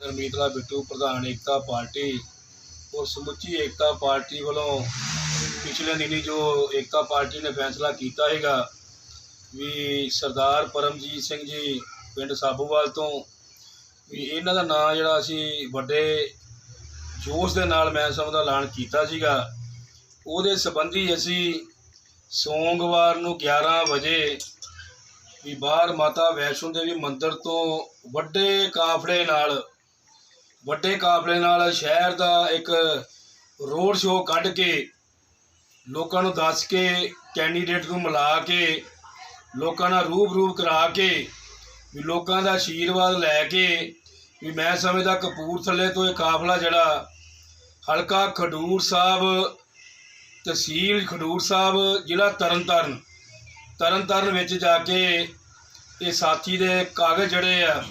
ਗਰਮੀਤਲਾ ਬਿੱਟੂ, ਪ੍ਰਧਾਨ ਏਕਤਾ ਪਾਰਟੀ ਔਰ ਸਮੁੱਚੀ ਏਕਤਾ ਪਾਰਟੀ ਵੱਲੋਂ ਪਿਛਲੇ ਦਿਨੀ ਜੋ ਏਕਤਾ ਪਾਰਟੀ ਨੇ ਫੈਸਲਾ ਕੀਤਾ ਹੈਗਾ ਵੀ ਸਰਦਾਰ ਪਰਮਜੀਤ ਸਿੰਘ ਜੀ ਪਿੰਡ ਸਾਬੂਵਾਲ ਤੋਂ ਵੀ ਇਹਨਾਂ ਦਾ ਨਾਂ ਜਿਹੜਾ ਅਸੀਂ ਵੱਡੇ ਜੋਸ਼ ਦੇ ਨਾਲ ਮੈਂ ਸਮਝਦਾ ਐਲਾਨ ਕੀਤਾ ਸੀਗਾ। ਉਹਦੇ ਸੰਬੰਧੀ ਅਸੀਂ ਸੋਮਵਾਰ ਨੂੰ 11 ਵਜੇ ਵੀ ਬਾਹਰ ਮਾਤਾ ਵੈਸ਼ਨੋ ਦੇਵੀ ਮੰਦਿਰ ਤੋਂ ਵੱਡੇ ਕਾਫਲੇ ਨਾਲ ਵੱਡੇ ਕਾਫਲੇ ਨਾਲ ਸ਼ਹਿਰ ਦਾ ਇੱਕ ਰੋਡ ਸ਼ੋਅ ਕੱਢ ਕੇ ਲੋਕਾਂ ਨੂੰ ਦੱਸ ਕੇ, ਕੈਂਡੀਡੇਟ ਨੂੰ ਮਿਲਾ ਕੇ, ਲੋਕਾਂ ਨਾਲ ਰੂਬਰੂ ਕਰਾ ਕੇ, ਵੀ ਲੋਕਾਂ ਦਾ ਆਸ਼ੀਰਵਾਦ ਲੈ ਕੇ, ਵੀ ਮੈਂ ਸਮਝਦਾ ਕਪੂਰਥਲੇ ਤੋਂ ਇਹ ਕਾਫਲਾ ਜਿਹੜਾ ਹਲਕਾ ਖਡੂਰ ਸਾਹਿਬ, ਤਹਿਸੀਲ ਖਡੂਰ ਸਾਹਿਬ, ਜ਼ਿਲ੍ਹਾ ਤਰਨਤਾਰਨ ਤਰਨਤਾਰਨ ਵਿੱਚ ਜਾ ਕੇ ਇਹ ਸਾਥੀ ਦੇ ਕਾਗਜ਼ ਜਿਹੜੇ ਆ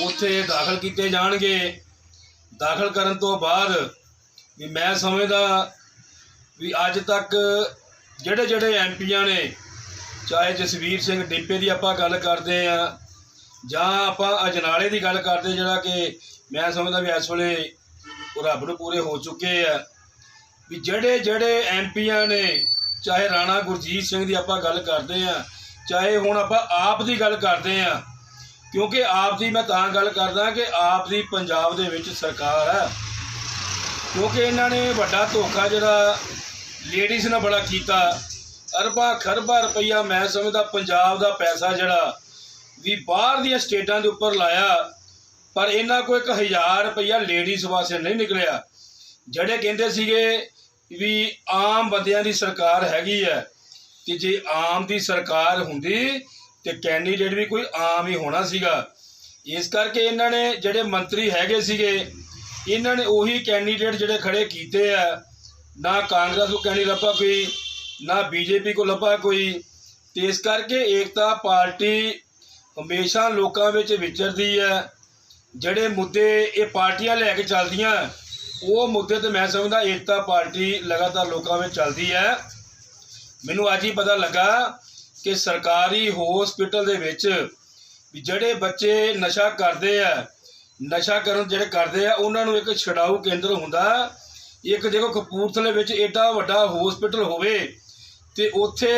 ਉੱਥੇ ਦਾਖਲ ਕੀਤੇ ਜਾਣਗੇ। ਦਾਖਲ ਕਰਨ ਤੋਂ ਬਾਅਦ ਵੀ ਮੈਂ ਸਮਝਦਾ ਵੀ ਅੱਜ ਤੱਕ ਜਿਹੜੇ ਜਿਹੜੇ ਐਮਪੀਆਂ ਨੇ, ਚਾਹੇ ਜਸਵੀਰ ਸਿੰਘ ਡਿੰਪੇ ਦੀ ਆਪਾਂ ਗੱਲ ਕਰਦੇ ਆ, ਜਾਂ ਆਪਾਂ ਅਜਨਾਲੇ ਦੀ ਗੱਲ ਕਰਦੇ ਜਿਹੜਾ ਕਿ ਮੈਂ ਸਮਝਦਾ ਵੀ ਇਸ ਵੇਲੇ ਉਹ ਰੱਬ ਨੂੰ ਪੂਰੇ ਹੋ ਚੁੱਕੇ ਆ, ਵੀ ਜਿਹੜੇ ਜਿਹੜੇ ਐਮਪੀਆਂ ਨੇ, ਚਾਹੇ ਰਾਣਾ ਗੁਰਜੀਤ ਸਿੰਘ ਦੀ ਆਪਾਂ ਗੱਲ ਕਰਦੇ ਆ, ਚਾਹੇ ਹੁਣ ਆਪਾਂ ਆਪ ਦੀ ਗੱਲ ਕਰਦੇ ਆ ਕਿਉਂਕਿ ਆਪ ਦੀ ਮੈਂ ਤਾਂ ਗੱਲ ਕਰਦਾ ਕਿ ਆਪ ਦੀ ਪੰਜਾਬ ਦੇ ਵਿੱਚ ਸਰਕਾਰ ਹੈ। ਕਿਉਂਕਿ ਇਹਨਾਂ ਨੇ ਵੱਡਾ ਧੋਖਾ ਜਿਹੜਾ ਲੇਡੀਜ਼ ਨਾਲ ਬੜਾ ਕੀਤਾ। ਅਰਬਾਂ ਖਰਬਾਂ ਰੁਪਈਆ ਮੈਂ ਸਮਝਦਾ ਪੰਜਾਬ ਦਾ ਪੈਸਾ ਜਿਹੜਾ ਵੀ ਬਾਹਰ ਦੀਆਂ ਸਟੇਟਾਂ ਦੇ ਉੱਪਰ ਲਾਇਆ, ਪਰ ਇਹਨਾਂ ਕੋਲ ਇੱਕ ਹਜ਼ਾਰ ਰੁਪਈਆ ਲੇਡੀਜ਼ ਵਾਸਤੇ ਨਹੀਂ ਨਿਕਲਿਆ। ਜਿਹੜੇ ਕਹਿੰਦੇ ਸੀਗੇ ਵੀ ਆਮ ਬੰਦਿਆਂ ਦੀ ਸਰਕਾਰ ਹੈਗੀ ਹੈ ਕਿ ਜੇ ਆਮ ਦੀ ਸਰਕਾਰ ਹੁੰਦੀ ਤੇ ਕੈਂਡੀਡੇਟ ਵੀ ਕੋਈ ਆਮ ਹੀ ਹੋਣਾ ਸੀਗਾ। ਇਸ ਕਰਕੇ ਇਹਨਾਂ ਨੇ ਜਿਹੜੇ ਮੰਤਰੀ ਹੈਗੇ ਸੀਗੇ, ਇਹਨਾਂ ਨੇ ਉਹੀ ਕੈਂਡੀਡੇਟ ਜਿਹੜੇ ਖੜੇ ਕੀਤੇ ਆ। ਨਾ ਕਾਂਗਰਸ ਨੂੰ ਕੈਂਡੀਡੇਟ ਲੱਭਾ ਕੋਈ, ਨਾ ਬੀਜੇਪੀ ਕੋ ਲੱਭਾ ਕੋਈ। ਤੇ ਇਸ ਕਰਕੇ ਏਕਤਾ ਪਾਰਟੀ ਹਮੇਸ਼ਾ ਲੋਕਾਂ ਵਿੱਚ ਵਿਚਰਦੀ ਹੈ ਜਿਹੜੇ ਮੁੱਦੇ ਇਹ ਪਾਰਟੀਆਂ ਲੈ ਕੇ ਚੱਲਦੀਆਂ, ਉਹ ਮੁੱਦੇ ਤੇ ਮੈਂ ਸਮਝਦਾ ਏਕਤਾ ਪਾਰਟੀ ਲਗਾਤਾਰ ਲੋਕਾਂ ਵਿੱਚ ਚੱਲਦੀ ਹੈ ਮੈਨੂੰ ਅੱਜ ਹੀ ਪਤਾ ਲੱਗਾ ਕਿ ਸਰਕਾਰੀ ਹਸਪੀਟਲ ਦੇ ਵਿੱਚ ਜਿਹੜੇ ਬੱਚੇ ਨਸ਼ਾ ਕਰਦੇ ਆ, ਨਸ਼ਾ ਕਰਨ ਜਿਹੜੇ ਕਰਦੇ ਆ, ਉਹਨਾਂ ਨੂੰ ਇੱਕ ਛਡਾਊ ਕੇਂਦਰ ਹੁੰਦਾ। ਇੱਕ ਦੇਖੋ ਕਪੂਰਥਲੇ ਵਿੱਚ ਏਡਾ ਵੱਡਾ ਹਸਪੀਟਲ ਹੋਵੇ ਤੇ ਉੱਥੇ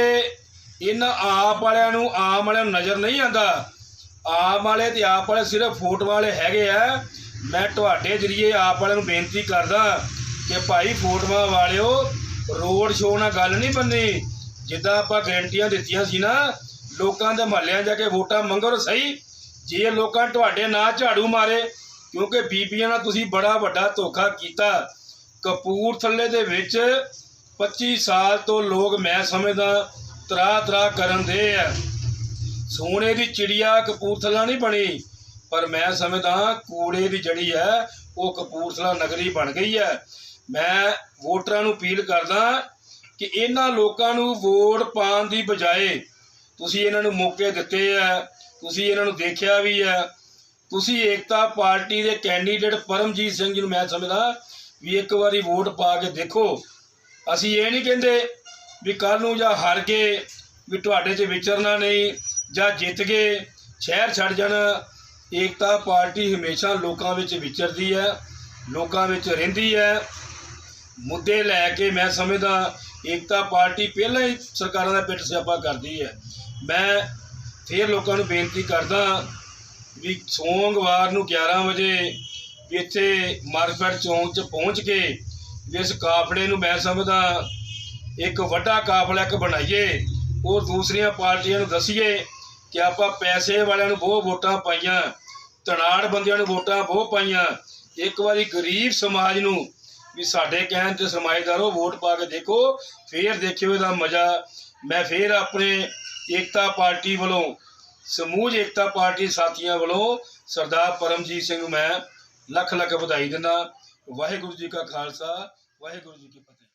ਇਹਨਾਂ ਆਪ ਵਾਲਿਆਂ ਨੂੰ, ਆਮ ਵਾਲਿਆਂ ਨੂੰ ਨਜ਼ਰ ਨਹੀਂ ਆਂਦਾ ਆਮ ਵਾਲੇ ਤੇ ਆਪ ਵਾਲੇ ਸਿਰਫ ਫੋਟੋ ਵਾਲੇ ਹੈਗੇ ਆ। ਮੈਂ ਤੁਹਾਡੇ ਜਰੀਏ ਆਪ ਵਾਲਿਆਂ ਨੂੰ ਬੇਨਤੀ ਕਰਦਾ ਕਿ ਭਾਈ ਫੋਟੋਆਂ ਵਾਲਿਓ, ਰੋਡ ਸ਼ੋਅ ਨਾਲ ਗੱਲ ਨਹੀਂ ਬੰਨੀ। ਜਿੱਦਾਂ ਆਪਾਂ ਗਰੰਟੀਆਂ ਦਿੱਤੀਆਂ ਸੀ ਨਾ, ਲੋਕਾਂ ਦੇ ਮਹੱਲਿਆਂ ਜਾ ਕੇ ਵੋਟਾਂ ਮੰਗੋ ਸਹੀ, ਜੇ ਲੋਕਾਂ ਤੁਹਾਡੇ ਨਾਂ ਝਾੜੂ ਮਾਰੇ, ਕਿਉਂਕਿ ਬੀਬੀਆਂ ਨਾਲ ਤੁਸੀਂ ਬੜਾ ਵੱਡਾ ਧੋਖਾ ਕੀਤਾ। ਕਪੂਰਥਲੇ ਦੇ ਵਿੱਚ 25 ਸਾਲ ਤੋਂ ਲੋਕ ਮੈਂ ਸਮਝਦਾ ਤਰਾ ਤਰਾ ਕਰਨ ਦੇ ਆ। ਸੋਨੇ ਦੀ ਚਿੜੀਆ ਕਪੂਰਥਲਾ ਨਹੀਂ ਬਣੀ, ਪਰ ਮੈਂ ਸਮਝਦਾ ਕੂੜੇ ਦੀ ਜੜੀ ਹੈ, ਉਹ ਕਪੂਰਥਲਾ ਨਗਰੀ ਬਣ ਗਈ ਹੈ। ਮੈਂ ਵੋਟਰਾਂ ਨੂੰ ਅਪੀਲ ਕਰਦਾ ਕਿ ਇਹਨਾਂ ਲੋਕਾਂ ਨੂੰ ਵੋਟ ਪਾਉਣ ਦੀ ਬਜਾਏ ਤੁਸੀਂ ਇਹਨਾਂ ਨੂੰ ਮੌਕੇ ਦਿੱਤੇ ਆ, ਤੁਸੀਂ ਇਹਨਾਂ ਨੂੰ ਦੇਖਿਆ ਵੀ ਆ। ਤੁਸੀਂ ਏਕਤਾ ਪਾਰਟੀ ਦੇ ਕੈਂਡੀਡੇਟ ਪਰਮਜੀਤ ਸਿੰਘ ਜੀ ਨੂੰ ਮੈਂ ਸਮਝਦਾ ਵੀ ਇੱਕ ਵਾਰੀ ਵੋਟ ਪਾ ਕੇ ਦੇਖੋ। ਅਸੀਂ ਇਹ ਨਹੀਂ ਕਹਿੰਦੇ ਵੀ ਕੱਲ ਨੂੰ ਜਾਂ ਹਾਰ ਗਏ ਵੀ ਤੁਹਾਡੇ 'ਚ ਵਿਚਰਨਾ ਨਹੀਂ ਜਾਂ ਜਿੱਤ ਗਏ ਸ਼ਹਿਰ ਛੱਡ ਜਾਣਾ। ਏਕਤਾ ਪਾਰਟੀ ਹਮੇਸ਼ਾ ਲੋਕਾਂ ਵਿੱਚ ਵਿਚਰਦੀ ਹੈ, ਲੋਕਾਂ ਵਿੱਚ ਰਹਿੰਦੀ ਹੈ। ਮੁੱਦੇ ਲੈ ਕੇ ਮੈਂ ਸਮਝਦਾ ਏਕਤਾ ਪਾਰਟੀ ਪਹਿਲਾਂ ਹੀ ਸਰਕਾਰਾਂ ਦਾ ਪਿੱਟ ਸਿਆਪਾ ਕਰਦੀ ਹੈ। ਮੈਂ ਫੇਰ ਲੋਕਾਂ ਨੂੰ ਬੇਨਤੀ ਕਰਦਾ ਵੀ ਸੋਮਵਾਰ ਨੂੰ 11 ਵਜੇ ਵੀ ਇੱਥੇ ਮਾਰਕੀਟ ਚੌਂਕ 'ਚ ਪਹੁੰਚ ਕੇ ਇਸ ਕਾਫਲੇ ਨੂੰ ਮੈਂ ਸਮਝਦਾ ਇੱਕ ਵੱਡਾ ਕਾਫਲਾ ਇੱਕ ਬਣਾਈਏ, ਉਹ ਦੂਸਰੀਆਂ ਪਾਰਟੀਆਂ ਨੂੰ ਦਸੀਏ ਕਿ ਆਪਾਂ ਪੈਸੇ ਵਾਲਿਆਂ ਨੂੰ ਬਹੁਤ ਵੋਟਾਂ ਪਾਈਆਂ, ਧਨਾੜ ਬੰਦਿਆਂ ਨੂੰ ਵੋਟਾਂ ਬਹੁਤ ਪਾਈਆਂ। ਇੱਕ ਵਾਰੀ ਗਰੀਬ ਸਮਾਜ ਨੂੰ ਵੀ ਸਾਡੇ ਕਹਿਣ ਤੇ ਸਰਮਾਏਦਾਰੋ ਵੋਟ ਪਾ ਕੇ ਦੇਖੋ, ਫੇਰ ਦੇਖਿਓ ਇਹਦਾ ਮਜ਼ਾ। ਮੈਂ ਫੇਰ ਆਪਣੇ ਏਕਤਾ ਪਾਰਟੀ ਵੱਲੋਂ, ਸਮੂਹ ਏਕਤਾ ਪਾਰਟੀ ਸਾਥੀਆਂ ਵੱਲੋਂ ਸਰਦਾਰ ਪਰਮਜੀਤ ਸਿੰਘ ਨੂੰ ਮੈਂ ਲੱਖ ਲੱਖ ਵਧਾਈ ਦਿੰਦਾ। ਵਾਹਿਗੁਰੂ ਜੀ ਕਾ ਖਾਲਸਾ, ਵਾਹਿਗੁਰੂ ਜੀ ਕੀ ਫਤਿਹ।